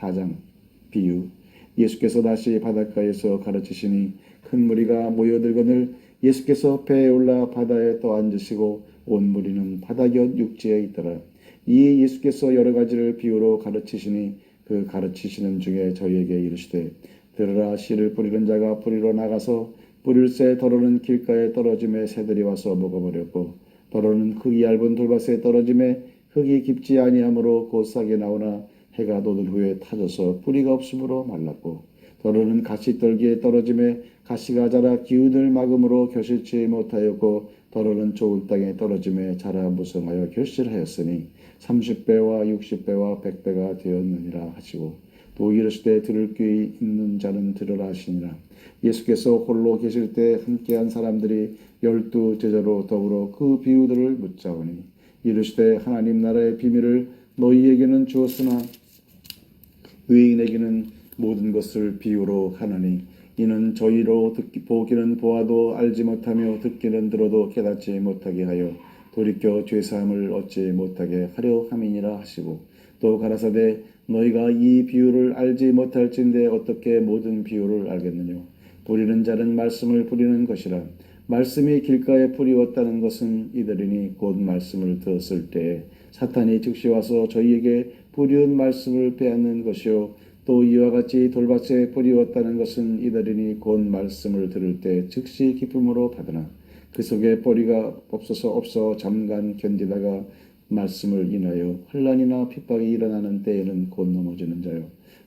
4장 비유 예수께서 다시 바닷가에서 가르치시니 큰 무리가 모여들거늘 예수께서 배에 올라 바다에 떠 앉으시고 온 무리는 바다 곁 육지에 있더라. 이 예수께서 여러 가지를 비유로 가르치시니 그 가르치시는 중에 저희에게 이르시되 들으라 씨를 뿌리는 자가 뿌리러 나가서 뿌릴 새 더러는 길가에 떨어짐에 새들이 와서 먹어버렸고 더러는 흙이 얇은 돌밭에 떨어짐에 흙이 깊지 아니하므로 곧 싹이 나오나 해가 돋은 후에 타져서 뿌리가 없으므로 말랐고 더러는 가시 떨기에 떨어짐에 가시가 자라 기운을 막음으로 결실치 못하였고 더러는 좋은 땅에 떨어짐에 자라 무성하여 결실하였으니 30배와 60배와 100배가 되었느니라 하시고 또 이르시되 들을 귀 있는 자는 들으라 하시니라. 예수께서 홀로 계실 때 함께한 사람들이 열두 제자로 더불어 그 비유들을 묻자오니 이르시되 하나님 나라의 비밀을 너희에게는 주었으나 의인에게는 모든 것을 비유로 하나니 이는 저희로 듣기, 보기는 보아도 알지 못하며 듣기는 들어도 깨닫지 못하게 하여 돌이켜 죄사함을 얻지 못하게 하려 함이니라 하시고 또 가라사대 너희가 이 비유를 알지 못할진데 어떻게 모든 비유를 알겠느냐 부리는 자는 말씀을 부리는 것이라. 말씀이 길가에 뿌리웠다는 것은 이들이니 곧 말씀을 들었을 때 사탄이 즉시 와서 저희에게 뿌리운 말씀을 빼앗는 것이요 또 이와 같이 돌밭에 뿌리웠다는 것은 이들이니 곧 말씀을 들을 때 즉시 기쁨으로 받으나 그 속에 뿌리가 없어서 없어 잠깐 견디다가 말씀을 인하여 환란이나 핍박이 일어나는 때에는 곧 넘어지는 자요.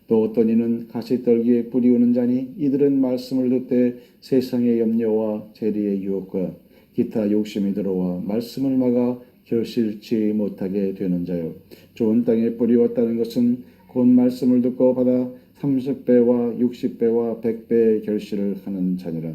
또 어떤 이는 가시떨기에 뿌리우는 자니 이들은 말씀을 듣되 세상의 염려와 재리의 유혹과 기타 욕심이 들어와 말씀을 막아 결실치 못하게 되는 자요. 좋은 땅에 뿌리웠다는 것은 곧 말씀을 듣고 받아 30배와 60배와 100배의 결실을 하는 자니라.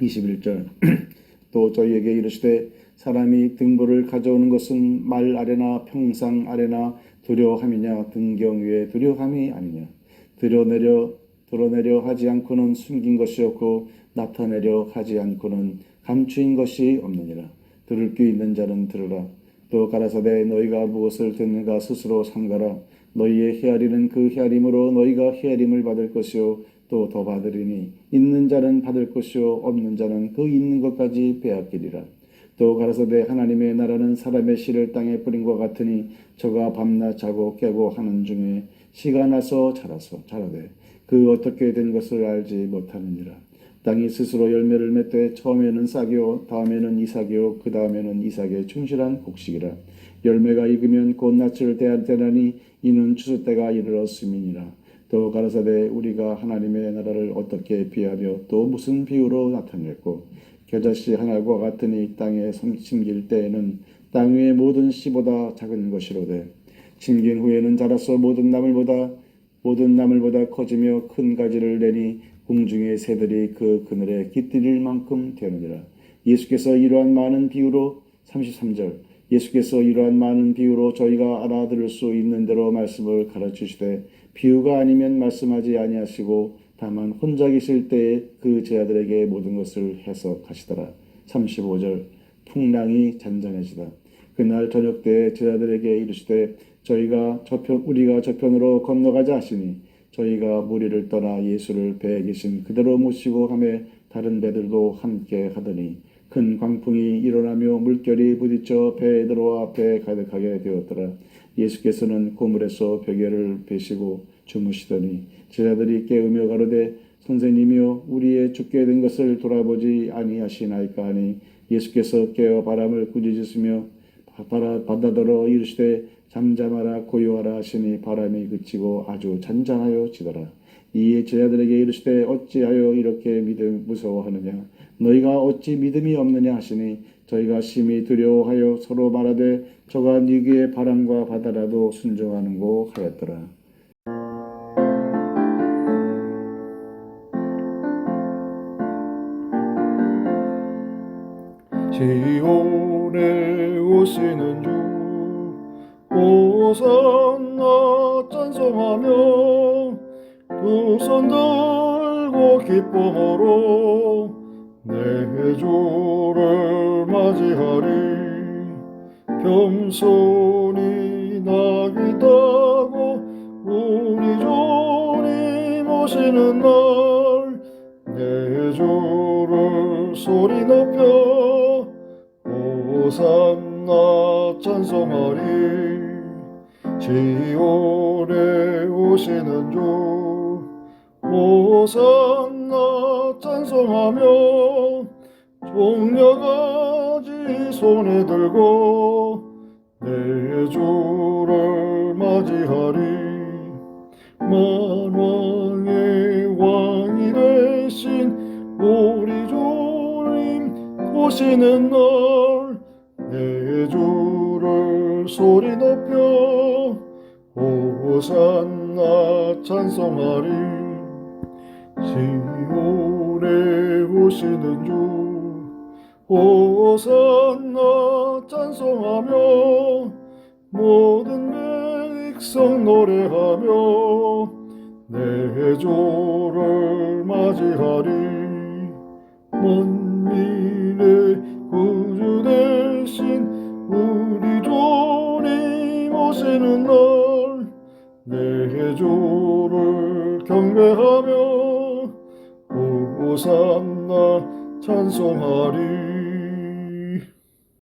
21절. 또 저희에게 이르시되 사람이 등불을 가져오는 것은 말 아래나 평상 아래나 두려함이냐 등경 위에 두려함이 아니냐. 드러내려 드러내려 하지 않고는 숨긴 것이 없고 나타내려 하지 않고는 감추인 것이 없느니라 들을 귀 있는 자는 들으라. 또 가라사대 너희가 무엇을 듣는가? 스스로 삼가라. 너희의 헤아리는 그 헤아림으로 너희가 헤아림을 받을 것이요. 또 더 받으리니 있는 자는 받을 것이요 없는 자는 그 있는 것까지 빼앗기리라. 또 가라사대 하나님의 나라는 사람의 씨를 땅에 뿌린 것 같으니 저가 밤낮 자고 깨고 하는 중에 씨가 나서 자라서 자라되 그 어떻게 된 것을 알지 못하느니라 땅이 스스로 열매를 맺되 처음에는 싹이요 다음에는 이삭이요 그 다음에는 이삭의 충실한 곡식이라. 열매가 익으면 곧 낯을 대하니 이는 추수 때가 이르렀음이니라. 또 가라사대 우리가 하나님의 나라를 어떻게 비하며 또 무슨 비유로 나타냈고 겨자씨 하나과 같으니 땅에 심길 때에는 땅 위의 모든 씨보다 작은 것이로되 심긴 후에는 자라서 모든 나물보다 모든 나물보다 커지며 큰 가지를 내니 공중의 새들이 그 그늘에 깃들일 만큼 되느니라. 예수께서 이러한 많은 비유로 33절 예수께서 이러한 많은 비유로 저희가 알아들을 수 있는 대로 말씀을 가르치시되 비유가 아니면 말씀하지 아니하시고 다만 혼자 계실 때에 그 제자들에게 모든 것을 해석하시더라. 35절 풍랑이 잔잔해지다. 그날 저녁 때 제자들에게 이르시되 저희가 저편 우리가 저편으로 건너가자 하시니 저희가 무리를 떠나 예수를 배에 계신 그대로 모시고 함에 다른 배들도 함께 하더니 큰 광풍이 일어나며 물결이 부딪혀 배에 들어와 배에 가득하게 되었더라. 예수께서는 고물에서 베개를 베시고 주무시더니 제자들이 깨우며 가로되 선생님이여 우리의 죽게 된 것을 돌아보지 아니하시나이까 하니 예수께서 깨어 바람을 꾸짖으시며 바다 바다더러 이르시되 잠잠하라 고요하라 하시니 바람이 그치고 아주 잔잔하여 지더라. 이에 제자들에게 이르시되 어찌하여 이렇게 믿음 무서워하느냐? 너희가 어찌 믿음이 없느냐 하시니 저희가 심히 두려워하여 서로 말하되 저가 니기의 바람과 바다라도 순종하는고 하였더라. 시 온에 오시는 주 오산나 찬송하며 두 손 들고 기쁨으로 내 주를 맞이하리. 겸손히 나귀 타고 오시는 날 내 주를 소리 높여 호산나 찬송하리. 지온에 오시는 주 호산나 찬송하며 종려가지 손에 들고 내 주를 맞이하리. 만왕의 왕이 되신 우리 주님 오시는 날내 주를 소리 높여 호산나 찬송하리. 시온에 오시는 주 호산나 찬송하며 모든 백성 노래하며 내 주를 맞이하리. 만 오시는 날내 주를 경배하며 호산나 찬송하리